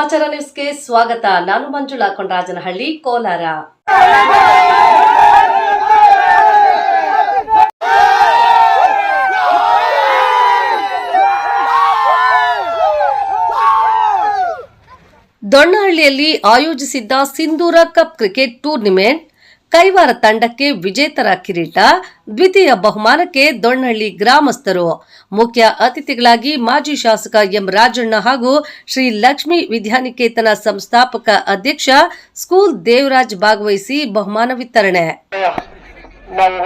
ಸಮಾಚಾರ ನ್ಯೂಸ್ಗೆ ಸ್ವಾಗತ. ನಾನು ಮಂಜುಳಾ ಕೊಂಡರಾಜನಹಳ್ಳಿ ಕೋಲಾರ. ದೊಣ್ಣಹಳ್ಳಿಯಲ್ಲಿ ಆಯೋಜಿಸಿದ್ದ Sindhoora cup cricket tournament Kaivara ತಂಡಕ್ಕೆ ವಿಜೇತರ ಕಿರೀಟ, ದ್ವಿತೀಯ ಬಹುಮಾನಕ್ಕೆ ದೊಣ್ಣಹಳ್ಳಿ ಗ್ರಾಮಸ್ಥರು. ಮುಖ್ಯ ಅತಿಥಿಗಳಾಗಿ ಮಾಜಿ ಶಾಸಕ ಎಂ ರಾಜಣ್ಣ ಹಾಗೂ ಶ್ರೀ ಲಕ್ಷ್ಮೀ ವಿದ್ಯಾನಿಕೇತನ ಸಂಸ್ಥಾಪಕ ಅಧ್ಯಕ್ಷ ಸ್ಕೂಲ್ ದೇವರಾಜ್ ಭಾಗವಹಿಸಿ ಬಹುಮಾನ ವಿತರಣೆ. ನಾವು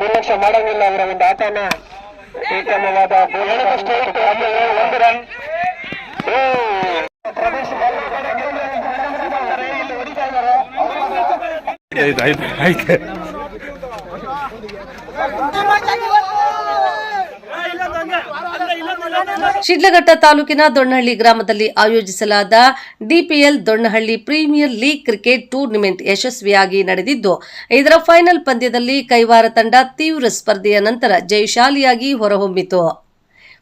ನಿರ್ಲಕ್ಷ್ಯ ಮಾಡಂಗಿಲ್ಲ ಅವರ ಒಂದು ಆಟನ ಉತ್ತಮವಾದ ಒಂದು ರನ್ ಪ್ರದೇಶ ಇಲ್ಲಿ ಹೊಡಿತಾ ಇದ್ದಾರೆ ಆಯ್ತು ಆಯ್ತು ಶಿಡ್ಲಘಟ್ಟ ತಾಲೂಕಿನ ದೊಣ್ಣಹಳ್ಳಿ ಗ್ರಾಮದಲ್ಲಿ ಆಯೋಜಿಸಲಾದ DPL Donnahalli premier league cricket tournament ಯಶಸ್ವಿಯಾಗಿ ನಡೆದಿದ್ದು, ಇದರ ಫೈನಲ್ ಪಂದ್ಯದಲ್ಲಿ ಕೈವಾರ ತಂಡ ತೀವ್ರ ಸ್ಪರ್ಧೆಯ ನಂತರ ಜಯಶಾಲಿಯಾಗಿ ಹೊರಹೊಮ್ಮಿತು.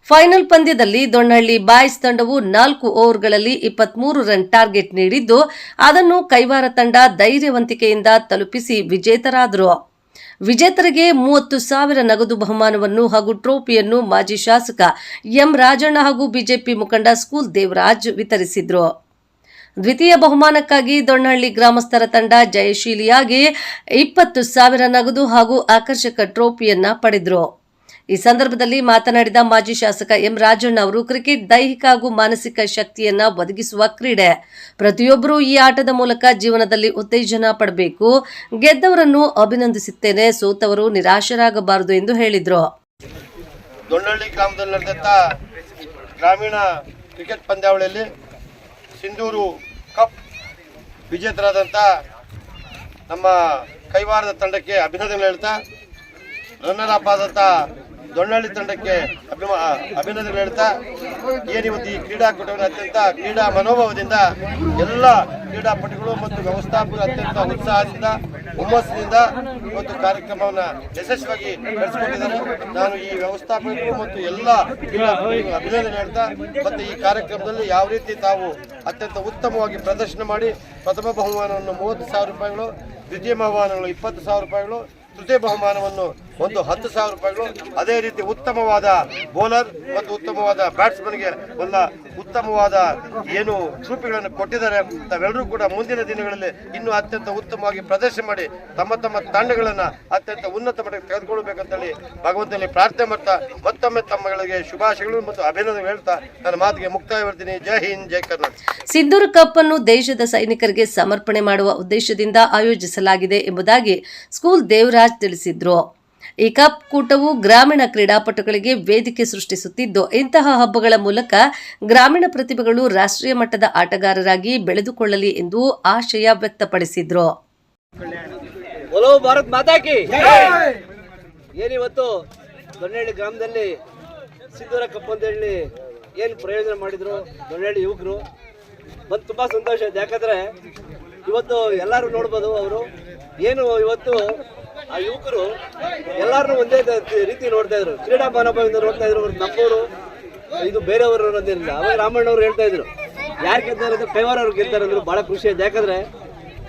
ಫೈನಲ್ ಪಂದ್ಯದಲ್ಲಿ ದೊಣ್ಣಹಳ್ಳಿ ಬಾಯ್ಸ್ ತಂಡವು ನಾಲ್ಕು ಓವರ್ಗಳಲ್ಲಿ ಇಪ್ಪತ್ಮೂರು ರನ್ ಟಾರ್ಗೆಟ್ ನೀಡಿದ್ದು, ಅದನ್ನು ಕೈವಾರ ತಂಡ ಧೈರ್ಯವಂತಿಕೆಯಿಂದ ತಲುಪಿಸಿ ವಿಜೇತರಾದರು. ವಿಜೇತರಿಗೆ ಮೂವತ್ತು ಸಾವಿರ ನಗದು ಬಹುಮಾನವನ್ನು ಹಾಗೂ ಟ್ರೋಫಿಯನ್ನು ಮಾಜಿ ಶಾಸಕ ಎಂ ರಾಜಣ್ಣ ಹಾಗೂ ಬಿಜೆಪಿ ಮುಖಂಡ ಸ್ಕೂಲ್ ದೇವರಾಜ್ ವಿತರಿಸಿದರು. ದ್ವಿತೀಯ ಬಹುಮಾನಕ್ಕಾಗಿ ದೊಣ್ಣಹಳ್ಳಿ ಗ್ರಾಮಸ್ಥರ ತಂಡ ಜಯಶೀಲಿಯಾಗಿ ಇಪ್ಪತ್ತು ಸಾವಿರ ನಗದು ಹಾಗೂ ಆಕರ್ಷಕ ಟ್ರೋಫಿಯನ್ನ ಪಡೆದ್ರು. ಈ ಸಂದರ್ಭದಲ್ಲಿ ಮಾತನಾಡಿದ ಮಾಜಿ ಶಾಸಕ ಎಂ ರಾಜಣ್ಣ ಅವರು, ಕ್ರಿಕೆಟ್ ದೈಹಿಕ ಹಾಗೂ ಮಾನಸಿಕ ಶಕ್ತಿಯನ್ನ ಒದಗಿಸುವ ಕ್ರೀಡೆ. ಪ್ರತಿಯೊಬ್ಬರೂ ಈ ಆಟದ ಮೂಲಕ ಜೀವನದಲ್ಲಿ ಉತ್ತೇಜನ ಪಡಬೇಕು. ಗೆದ್ದವರನ್ನು ಅಭಿನಂದಿಸುತ್ತೇನೆ. ಸೋತವರು ನಿರಾಶರಾಗಬಾರದು ಎಂದು ಹೇಳಿದರು. ದೊಣ್ಣಹಳ್ಳಿ ಗ್ರಾಮದಲ್ಲಿ ಗ್ರಾಮೀಣ ಕ್ರಿಕೆಟ್ ಪಂದ್ಯಾವಳಿಯಲ್ಲಿ ಸಿಂಧೂರು ಕಪ್ ವಿಜೇತರಾದಂತ ನಮ್ಮ ಕೈವಾರದ ತಂಡಕ್ಕೆ ಅಭಿನಂದನೆ ಹೇಳ್ತಾ ರನ್ನರ್ ಅಪ್ ಆದಂಥ ದೊಣ್ಣಹಳ್ಳಿ ತಂಡಕ್ಕೆ ಅಭಿಮ ಅಭಿನಂದನೆ ಹೇಳ್ತಾ ಏನಿವತ್ತು ಈ ಕ್ರೀಡಾಕೂಟವನ್ನು ಅತ್ಯಂತ ಕ್ರೀಡಾ ಮನೋಭಾವದಿಂದ ಎಲ್ಲ ಕ್ರೀಡಾಪಟುಗಳು ಮತ್ತು ವ್ಯವಸ್ಥಾಪಕರು ಅತ್ಯಂತ ಉತ್ಸಾಹದಿಂದ, ಹುಮ್ಮಸ್ಸಿನಿಂದ ಇವತ್ತು ಕಾರ್ಯಕ್ರಮವನ್ನು ಯಶಸ್ವಿಯಾಗಿ ನಡೆಸಿಕೊಂಡಿದ್ದಾರೆ ನಾನು ಈ ವ್ಯವಸ್ಥಾಪಕರು ಮತ್ತು ಎಲ್ಲ ಕ್ರೀಡಾಪಟುಗಳಿಗೆ ಅಭಿನಂದನೆ ಹೇಳ್ತಾ, ಮತ್ತು ಈ ಕಾರ್ಯಕ್ರಮದಲ್ಲಿ ಯಾವ ರೀತಿ ತಾವು ಅತ್ಯಂತ ಉತ್ತಮವಾಗಿ ಪ್ರದರ್ಶನ ಮಾಡಿ, ಪ್ರಥಮ ಬಹುಮಾನವನ್ನು ಮೂವತ್ತು ಸಾವಿರ ರೂಪಾಯಿಗಳು, ದ್ವಿತೀಯ ಬಹುಮಾನಗಳು ಇಪ್ಪತ್ತು ಸಾವಿರ ರೂಪಾಯಿಗಳು, ತೃತೀಯ ಬಹುಮಾನವನ್ನು ಒಂದು ಹತ್ತು ಸಾವಿರ ರೂಪಾಯಿಗಳು ಅದೇ ರೀತಿ ಉತ್ತಮವಾದ ಬೌಲರ್ ಮತ್ತು ಉತ್ತಮವಾದ ಬ್ಯಾಟ್ಸ್ಮನ್ಗೆ ಒಂದ ಉತ್ತಮವಾದ ಏನು ಟ್ರೂಪಿಗಳನ್ನು ಕೊಟ್ಟಿದ್ದಾರೆ ತಾವೆಲ್ಲರೂ ಕೂಡ ಮುಂದಿನ ದಿನಗಳಲ್ಲಿ ಇನ್ನೂ ಅತ್ಯಂತ ಉತ್ತಮವಾಗಿ ಪ್ರದರ್ಶನ ಮಾಡಿ ತಮ್ಮ ತಮ್ಮ ತಂಡಗಳನ್ನು ಅತ್ಯಂತ ಉನ್ನತ ಮಟ್ಟಕ್ಕೆ ತೆಗೆದುಕೊಳ್ಬೇಕಂತೇಳಿ ಭಗವಂತನಲ್ಲಿ ಪ್ರಾರ್ಥನೆ ಮಾಡ್ತಾ ಮತ್ತೊಮ್ಮೆ ತಮ್ಮಗಳಿಗೆ ಶುಭಾಶಯಗಳು ಮತ್ತು ಅಭಿನಂದನೆ ಹೇಳ್ತಾ ನನ್ನ ಮಾತಿಗೆ ಮುಕ್ತಾಯ ಮಾಡ್ತೀನಿ ಜೈ ಹಿಂದ್, ಜೈ ಕರ್ನಾಟಕ. ಸಿಂಧೂರ್ ಕಪ್ ಅನ್ನು ದೇಶದ ಸೈನಿಕರಿಗೆ ಸಮರ್ಪಣೆ ಮಾಡುವ ಉದ್ದೇಶದಿಂದ ಆಯೋಜಿಸಲಾಗಿದೆ ಎಂಬುದಾಗಿ ಸ್ಕೂಲ್ ದೇವರಾಜ್ ತಿಳಿಸಿದ್ರು. ಈ ಕಪ್ ಕೂಟವು ಗ್ರಾಮೀಣ ಕ್ರೀಡಾಪಟುಗಳಿಗೆ ವೇದಿಕೆ ಸೃಷ್ಟಿಸುತ್ತಿದ್ದು, ಇಂತಹ ಹಬ್ಬಗಳ ಮೂಲಕ ಗ್ರಾಮೀಣ ಪ್ರತಿಭೆಗಳು ರಾಷ್ಟ್ರೀಯ ಮಟ್ಟದ ಆಟಗಾರರಾಗಿ ಬೆಳೆದುಕೊಳ್ಳಲಿ ಎಂದು ಆಶಯ ವ್ಯಕ್ತಪಡಿಸಿದ್ರು. ದೊಣ್ಣಹಳ್ಳಿ ಗ್ರಾಮದಲ್ಲಿ ಸಿದ್ದೂರ ಕಪ್ ಅಂತ ಹೇಳಿ ಏನು ಪ್ರಯೋಜನ ಮಾಡಿದ್ರು ದೊಣ್ಣಹಳ್ಳಿ ಯುವಕರು? ಬಂದು ತುಂಬ ಸಂತೋಷ ಆಯ್ತು. ಯಾಕಂದ್ರೆ ಇವತ್ತು ಎಲ್ಲರೂ ನೋಡ್ಬೋದು ಅವರು. ಏನು ಇವತ್ತು ಆ ಯುವಕರು ಎಲ್ಲರನ್ನೂ ಒಂದೇ ರೀತಿ ನೋಡ್ತಾ ಇದ್ರು. ಕ್ರೀಡಾ ಮನೋಭಾವದಿಂದ ನೋಡ್ತಾ ಇದ್ರು ಅವ್ರು ನಮ್ಮವರು ಇದು ಬೇರೆಯವರು ಅನ್ನೋದಿಲ್ಲ ಅವಾಗ ರಾಮಣ್ಣವ್ರು ಹೇಳ್ತಾ ಇದ್ರು ಯಾರು ಗೆದ್ದಾರೆ ಅಂದ್ರೆ ಕೈವಾರ ಅವ್ರು ಗೆಲ್ತಾರೆ ಅಂದ್ರು ಬಹಳ ಖುಷಿ ಆಯ್ತು ಯಾಕಂದ್ರೆ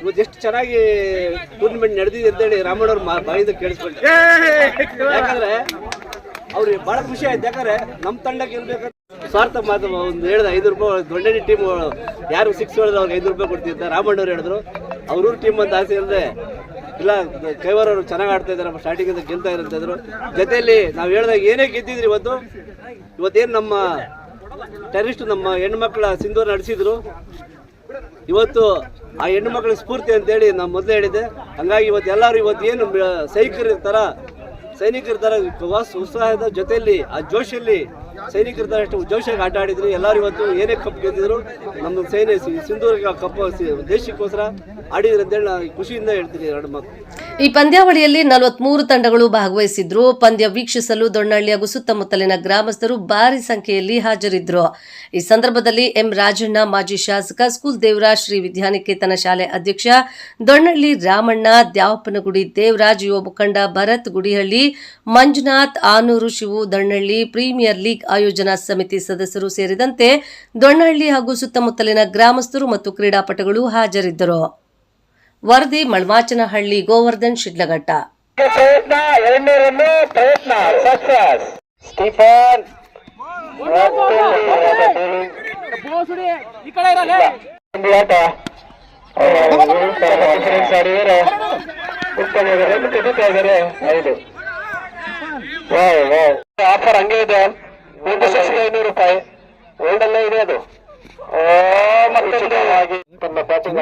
ಇವತ್ತು ಎಷ್ಟು ಚೆನ್ನಾಗಿ ಟೂರ್ನಮೆಂಟ್ ನಡೆದಿದೆ ಅಂತೇಳಿ ರಾಮಣ್ಣವ್ರ ಬಾಯಿಂದ ಕೇಳಿಸ್ಕೊಳ್ತಾರೆ. ಯಾಕಂದ್ರೆ ಅವ್ರಿಗೆ ಬಹಳ ಖುಷಿ ಆಯ್ತು. ಯಾಕಂದ್ರೆ ನಮ್ಮ ತಂಡ ಗೆಲ್ಬೇಕಂತ ಸ್ವಾರ್ಥ ಮಾತು ಒಂದು ಹೇಳ್ದ ಐದು ರೂಪಾಯಿ ದೊಡ್ಡನೇ ಟೀಮ್ ಯಾರು ಸಿಕ್ಸ್ ಹೇಳಿದ್ರು ಅವ್ರಿಗೆ ಐದು ರೂಪಾಯಿ ಕೊಡ್ತಿದ್ದ ರಾಮಣ್ಣವ್ರು ಹೇಳಿದ್ರು. ಅವ್ರೂರು ಟೀಮ್ ಅಂತ ಆಸೆ ಇಲ್ಲದೆ ಇಲ್ಲ ಕೈವಾರ ಅವರು ಚೆನ್ನಾಗಿ ಆಡ್ತಾ ಇದ್ದಾರೆ ಸ್ಟಾರ್ಟಿಂಗ್ ಅಂತ ಗೆಲ್ತಾ ಇದ್ದಾರೆ ಅಂತಿದ್ರು ಜೊತೆಯಲ್ಲಿ ನಾವು ಹೇಳಿದಾಗ ಏನೇ ಗೆದ್ದಿದ್ರಿ ಇವತ್ತು? ಇವತ್ತೇನು ನಮ್ಮ ಟೆರರಿಸ್ಟ್ ನಮ್ಮ ಹೆಣ್ಮಕ್ಳ ಸಿಂಧೂರ ನಡೆಸಿದ್ರು. ಇವತ್ತು ಆ ಹೆಣ್ಣು ಮಕ್ಕಳ ಸ್ಫೂರ್ತಿ ಅಂತೇಳಿ ನಾನು ಮೊದಲೇ ಹೇಳಿದ್ದೆ. ಹಂಗಾಗಿ ಇವತ್ತು ಎಲ್ಲರೂ ಇವತ್ತು ಏನು ಸೈನಿಕರು ಇರ್ತಾರ ಥರ ಇರ್ತಾರ ಉತ್ಸಾಹದ ಜೊತೆಯಲ್ಲಿ, ಆ ಜೋಶಲ್ಲಿ ಸೈನಿಕರ ಅಷ್ಟು ಜೋಶಾಗಿ ಆಟ ಆಡಿದ್ರು. ಎಲ್ಲರೂ ಇವತ್ತು ಏನೇ ಕಪ್ ಗೆದ್ದಿದ್ರು ನಮ್ಮ ಸೇನೆ ಸಿ- ಸಿಂಧೂರಿಗೆ ಕಪ್ ದೇಶಕ್ಕೋಸ್ಕರ ಆಡಿದ್ರು ಅಂತೇಳಿ ನಾನು ಖುಷಿಯಿಂದ ಹೇಳ್ತೀನಿ ಎರಡು ಮಾತು. ಈ ಪಂದ್ಯಾವಳಿಯಲ್ಲಿ ನಲವತ್ಮೂರು ತಂಡಗಳು ಭಾಗವಹಿಸಿದ್ರು. ಪಂದ್ಯ ವೀಕ್ಷಿಸಲು ದೊಣ್ಣಳ್ಳಿ ಹಾಗೂ ಸುತ್ತಮುತ್ತಲಿನ ಗ್ರಾಮಸ್ಥರು ಭಾರಿ ಸಂಖ್ಯೆಯಲ್ಲಿ ಹಾಜರಿದ್ದರು ಈ ಸಂದರ್ಭದಲ್ಲಿ ಎಂ ರಾಜಣ್ಣ, ಮಾಜಿ ಶಾಸಕ, ಸ್ಕೂಲ್ ದೇವರಾಜ್, ಶ್ರೀ ವಿದ್ಯಾನಿಕೇತನ ಶಾಲೆ ಅಧ್ಯಕ್ಷ ದೊಣ್ಣಳ್ಳಿ ರಾಮಣ್ಣ, ದ್ಯಾವಪ್ಪನಗುಡಿ ದೇವರಾಜ್, ಯುವ ಮುಖಂಡ ಭರತ್ ಗುಡಿಹಳ್ಳಿ, ಮಂಜುನಾಥ್, ಆನೂರು ಶಿವು ದೊಣ್ಣಳ್ಳಿ ಪ್ರೀಮಿಯರ್ ಲೀಗ್ ಆಯೋಜನಾ ಸಮಿತಿ ಸದಸ್ಯರು ಸೇರಿದಂತೆ ದೊಣ್ಣಹಳ್ಳಿ ಹಾಗೂ ಸುತ್ತಮುತ್ತಲಿನ ಗ್ರಾಮಸ್ಥರು ಮತ್ತು ಕ್ರೀಡಾಪಟುಗಳು ಹಾಜರಿದ್ದರು ವರದಿ ಮಳ್ವಾಚನಹಳ್ಳಿ ಗೋವರ್ಧನ್ ಶಿಡ್ಲಘಟ್ಟ ಆಫರ್ ಹಂಗೆ ಇದೆ ಒಂದು ಸಸಿಗೆ ಐನೂರು ರೂಪಾಯಿ. ಇದೆ ಅದು. ತನ್ನ ಬ್ಯಾಟಿಂಗ್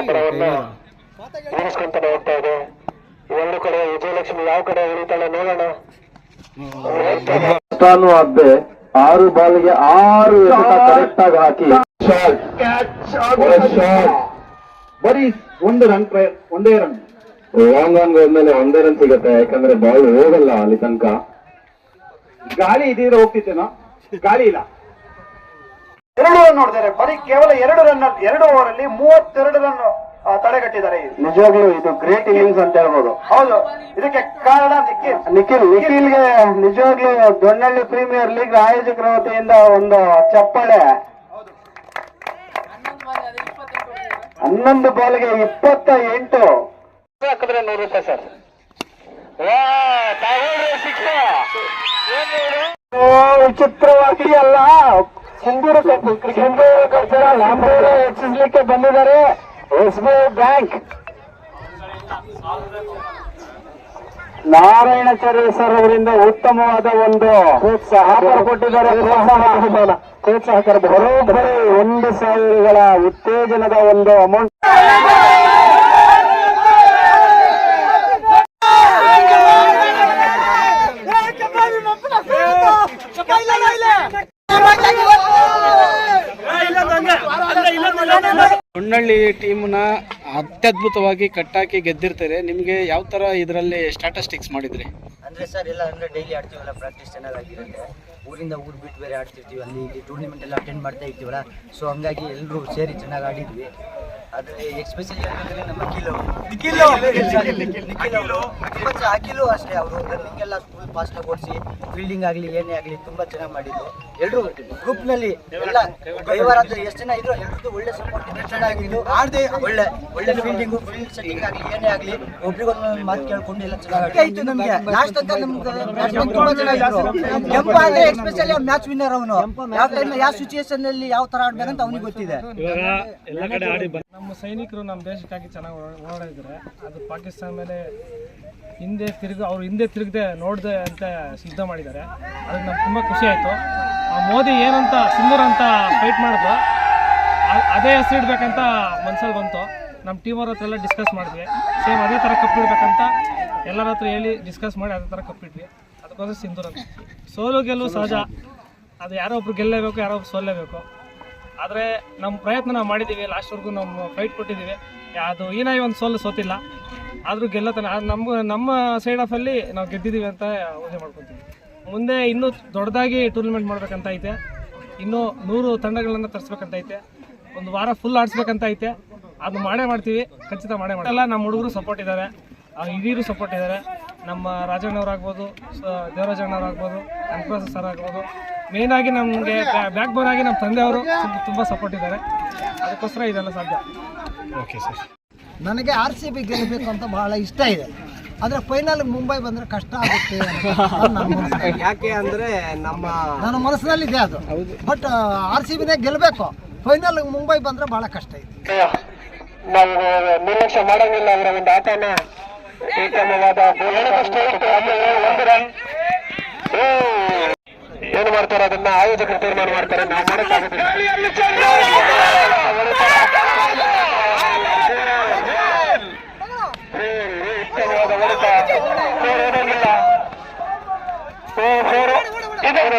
ಉಳಿಸ್ಕೊಂತಾನೆ ಹೋಗ್ತಾ ಇದೆ. ಎರಡು ಕಡೆ ವಿಜಯಲಕ್ಷ್ಮಿ ಯಾವ ಕಡೆ ಉಳಿತಾಳೆ ನೋಡೋಣ. ತಾನು ಅದ್ದೆ ಆರು ಬಾಲ್ಗೆ ಆರು ಕರೆಕ್ಟ್ ಆಗಿ ಹಾಕಿ. ಬರೀ ಒಂದು ರನ್ ಒಂದೇ ರನ್ ಲಾಂಗ್ ಆನ್ ಹೋದ್ಮೇಲೆ ಒಂದೇ ರನ್ ಸಿಗುತ್ತೆ ಯಾಕಂದ್ರೆ ಬಾಲ್ ಹೋಗಲ್ಲ ಅಲ್ಲಿ ತನಕ. ಗಾಳಿ ಇದೀರ ಹೋಗ್ತಿತ್ತೇನೋ? ಗಾಳಿ ಇಲ್ಲ. ಎರಡು ರನ್ ನೋಡಿದರೆ ಬರೀ ಕೇವಲ ಎರಡು ರನ್ ಎರಡು ಓವರ್ ಅಲ್ಲಿ ಮೂವತ್ತೆರಡು ರನ್ ತಡೆಗಟ್ಟಿದ್ದಾರೆ ನಿಜವಾಗ್ಲೂ ಇದು ಗ್ರೇಟ್ ಇನ್ನಿಂಗ್ಸ್ ಅಂತ ಹೇಳ್ಬೋದು. ಹೌದು. ಇದಕ್ಕೆ ಕಾರಣ ನಿಖಿಲ್. ನಿಖಿಲ್ ನಿಖಿಲ್ಗೆ ನಿಜವಾಗ್ಲೂ ದೊಣ್ಣಳ್ಳಿ ಪ್ರೀಮಿಯರ್ ಲೀಗ್ ಆಯೋಜಕರ ವತಿಯಿಂದ ಒಂದು ಚಪ್ಪಳೆ. ಹನ್ನೊಂದು ಬಾಲ್ಗೆ ಇಪ್ಪತ್ತ ಎಂಟು ಹಾಕಿದ್ರೆ ನೂರು ರೂಪಾಯಿ ಸರ್. ಸಿಕ್ಸ್ ವಿಚಿತ್ರವಾಗಿ ಅಲ್ಲ ಹಿಂದೂರು ಹೆಚ್ಚಿಸ್ಲಿಕ್ಕೆ ಬಂದಿದ್ದಾರೆ S B I bank. Narayanacharya sir ಅವರಿಂದ ಉತ್ತಮವಾದ ಒಂದು ಸಹಕಾರ ಕೊಟ್ಟಿದ್ದಾರೆ. ಪ್ರೋತ್ಸಾಹ. ಪ್ರೋತ್ಸಾಹಕರ ಬರೋಬ್ಬರಿ ಒಂದು ಸಾವಿರಗಳ ಉತ್ತೇಜನದ ಒಂದು ಅಮೌಂಟ್ ಹೊನ್ನಳ್ಳಿ ಟೀಮ್ನ ಅತ್ಯದ್ಭುತವಾಗಿ ಕಟ್ಟಾಕಿ ಗೆದ್ದಿರ್ತಾರೆ. ನಿಮಗೆ ಯಾವ ಥರ ಇದರಲ್ಲಿ ಸ್ಟಾಟಿಸ್ಟಿಕ್ಸ್ ಮಾಡಿದ್ರಿ? ಅಂದರೆ ಸರ್ ಎಲ್ಲ ಅಂದರೆ ಡೈಲಿ ಆಡ್ತೀವಲ್ಲ ಪ್ರಾಕ್ಟೀಸ್ ಚೆನ್ನಾಗಿರುತ್ತೆ ಊರಿಂದ ಊರು ಬಿಟ್ಟು ಬೇರೆ ಆಡ್ತಿರ್ತೀವಿ. ಅಲ್ಲಿ ಇಲ್ಲಿ ಟೂರ್ನಿಮೆಂಟ್ ಎಲ್ಲ ಅಟೆಂಡ್ ಮಾಡ್ತಾ ಇರ್ತೀವಲ್ಲ. ಸೊ ಹಂಗಾಗಿ ಎಲ್ಲರೂ ಸೇರಿ ಚೆನ್ನಾಗಿ ಆಡಿದ್ವಿ. ಆದರೆ ಎಕ್ಸ್ಪೆಷಲಿ ಅಂತಂದರೆ ನಮ್ಮ ಅಖಿಲ್ ಅವರು. ತುಂಬ ಅಖಿಲು ಅಷ್ಟೇ ಅವರು. ರನ್ನಿಂಗ್ ಎಲ್ಲ ಫುಲ್ ಫಾಸ್ಟಾಗಿ ಓಡಿಸಿ ಫೀಲ್ಡಿಂಗ್ ಆಗಲಿ ಏನೇ ಆಗಲಿ ತುಂಬಾ ಚೆನ್ನಾಗಿ ಮಾಡಿದ್ರು ಎಲ್ಲರೂ ಗ್ರೂಪ್ನಲ್ಲಿ ಎಲ್ಲ ಡ್ರೈವರ್ ಆದ್ರೆ ಎಷ್ಟು ಜನ ಇದ್ರು ಎಲ್ಲರದ್ದು ಒಳ್ಳೆ ಸಪೋರ್ಟ್ ಚೆನ್ನಾಗಿದ್ದು ಆಡದೆ ಒಳ್ಳೆ ಒಳ್ಳೆ ಫೀಲ್ಡಿಂಗ್ ಫೀಲ್ಡ್ ಸೆಟ್ಟಿಂಗ್ ಆಗಲಿ ಏನೇ ಆಗಲಿ ಒಬ್ರಿಗೊಂದು ಮಾತು ಕೇಳ್ಕೊಂಡು ಎಲ್ಲ ಚೆನ್ನಾಗಿ ಆಯ್ತು ನಮಗೆ. ಲಾಸ್ಟ್ ಅಂತ ನಮ್ಗೆ ತುಂಬಾ ಚೆನ್ನಾಗಿದ್ರು ಕೆಂಪ ಅಂದ್ರೆ ಎಸ್ಪೆಷಲಿ ಮ್ಯಾಚ್ ವಿನ್ನರ್ ಅವನು. ಯಾವ ಟೈಮ್ ಯಾವ ಸಿಚುಯೇಷನ್ ಅಲ್ಲಿ ಯಾವ ತರ ಆಡ್ಬೇಕಂತ ಅವನಿಗೆ ಗೊತ್ತಿದೆ. ಇವಾಗ ಎಲ್ಲ ಕಡೆ ಆಡಿ ನಮ್ಮ ಸೈನಿಕರು ನಮ್ಮ ದೇಶಕ್ಕಾಗಿ ಚೆನ್ನಾಗಿ ಓಡಾಡಿದ್ರೆ ಅದು ಪಾಕಿಸ್ತಾನ ಮೇಲೆ ಹಿಂದೆ ತಿರುಗ, ಅವ್ರು ಹಿಂದೆ ತಿರುಗದೆ ನೋಡದೆ ಅಂತ ಸಿದ್ಧ ಮಾಡಿದ್ದಾರೆ. ಅದಕ್ಕೆ ನಮ್ಗೆ ತುಂಬ ಖುಷಿ ಆಯಿತು. ಆ ಮೋದಿ ಏನಂತ ಸಿಂಧೂರ್ ಅಂತ ಫೈಟ್ ಮಾಡಿದ್ರು ಅದೇ ಹೆಸರು ಇಡ್ಬೇಕಂತ ಮನ್ಸಲ್ಲಿ ಬಂತು. ನಮ್ಮ ಟೀಮ್ ಅವ್ರ ಹತ್ರ ಎಲ್ಲ ಡಿಸ್ಕಸ್ ಮಾಡಿದ್ವಿ. ಸೇಮ್ ಅದೇ ಥರ ಕಪ್ ಇಡ್ಬೇಕಂತ ಎಲ್ಲರ ಹತ್ರ ಹೇಳಿ ಡಿಸ್ಕಸ್ ಮಾಡಿ ಅದೇ ಥರ ಕಪ್ ಇಟ್ವಿ. ಅದಕ್ಕೋಸ್ಕರ ಸಿಂಧೂರ್ ಅಂತ. ಸೋಲು ಗೆಲುವು ಸಹಜ. ಅದು ಯಾರೋ ಒಬ್ರು ಗೆಲ್ಲೇಬೇಕು, ಯಾರೋ ಒಬ್ರು ಸೋಲ್ಲೇಬೇಕು. ಆದರೆ ನಮ್ಮ ಪ್ರಯತ್ನ ನಾವು ಮಾಡಿದ್ದೀವಿ ಲಾಸ್ಟ್ವರೆಗೂ ನಮ್ಮ ಫೈಟ್ ಕೊಟ್ಟಿದ್ದೀವಿ ಅದು ಏನಾಗಿ ಒಂದು ಸೋಲು ಸೋತಿಲ್ಲ. ಆದರೂ ಗೆಲ್ಲತನ ನಮ್ಮ ನಮ್ಮ ಸೈಡ್ ಆಫಲ್ಲಿ ನಾವು ಗೆದ್ದಿದ್ದೀವಿ ಅಂತ ಊಹೆ ಮಾಡ್ಕೊತೀವಿ. ಮುಂದೆ ಇನ್ನೂ ದೊಡ್ಡದಾಗಿ ಟೂರ್ನಮೆಂಟ್ ಮಾಡ್ಬೇಕಂತ ಐತೆ. ಇನ್ನೂ ನೂರು ತಂಡಗಳನ್ನು ತರಿಸ್ಬೇಕಂತ ಐತೆ. ಒಂದು ವಾರ ಫುಲ್ ಆಡಿಸ್ಬೇಕಂತ ಐತೆ. ಅದು ಮಾಡೇ ಮಾಡ್ತೀವಿ. ಖಚಿತ ಮಾಡೇ ಮಾಡ್ತೀವಿ. ಎಲ್ಲ ನಮ್ಮ ಹುಡುಗರು ಸಪೋರ್ಟ್ ಇದ್ದಾರೆ ಹಿರಿಯರು ಸಪೋರ್ಟ್ ಇದ್ದಾರೆ ನಮ್ಮ ರಾಜಣ್ಣವ್ರಾಗ್ಬೋದು, ಸ- ದೇವರಾಜಣ್ಣವ್ರಾಗ್ಬೋದು ಕನಕದಾಸ ಸರ್ ಆಗ್ಬೋದು. ಮೇಯ್ನಾಗಿ ನಮಗೆ ಬ್ಯಾಕ್ ಬೋನ್ ಆಗಿ ನಮ್ಮ ತಂದೆಯವರು ತುಂಬ ಸಪೋರ್ಟ್ ಇದ್ದಾರೆ. ಅದಕ್ಕೋಸ್ಕರ ಇದೆಲ್ಲ ಸಾಧ್ಯ. ಓಕೆ ಸರ್ ನನಗೆ ಆರ್ ಸಿ ಬಿ ಗೆಲ್ಲಬೇಕು ಅಂತ ಬಹಳ ಇಷ್ಟ ಇದೆ. ಆದರೆ ಫೈನಲ್ ಮುಂಬೈ ಬಂದರೆ ಕಷ್ಟ ಆಗುತ್ತೆ ಅಂತ ಯಾಕೆ ಅಂದ್ರೆ ನಮ್ಮ ನನ್ನ ಮನಸ್ಸಿನಲ್ಲಿದೆ ಅದು. ಬಟ್ ಆರ್ ಸಿ ಬಿನೇ ಗೆಲ್ಲಬೇಕು. ಫೈನಲ್ ಮುಂಬೈ ಬಂದರೆ ಬಹಳ ಕಷ್ಟ ಇದೆ. ನಾವು ನಿರ್ಲಕ್ಷ್ಯ ಮಾಡಂಗಿಲ್ಲ ಅವರ ಒಂದು ಆಟನ. ಒಂದು ರನ್ ಏನು ಮಾಡ್ತಾರೆ? ಅದನ್ನ ಆಯೋಜಕರು ತೀರ್ಮಾನ ಮಾಡ್ತಾರೆ. ನಾವು ಹೊಡೆತ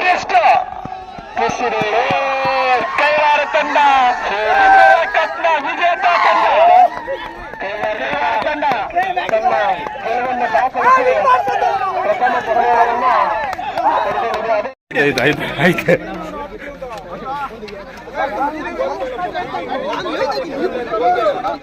ಬೆಸ್ಟ್ ಕೈವಾರ ತಂಡ ಕಪ್ನ ವಿಜೇತ ತಂಡ ತಂಡ ತನ್ನ ಗೆಲುವನ್ನು ಪ್ರಥಮ ಬಹುಮಾನವನ್ನ ಪಡೆದಿದ್ದಾರೆ. ಆಯ್ತು ಆಯ್ತು ಆಯ್ತು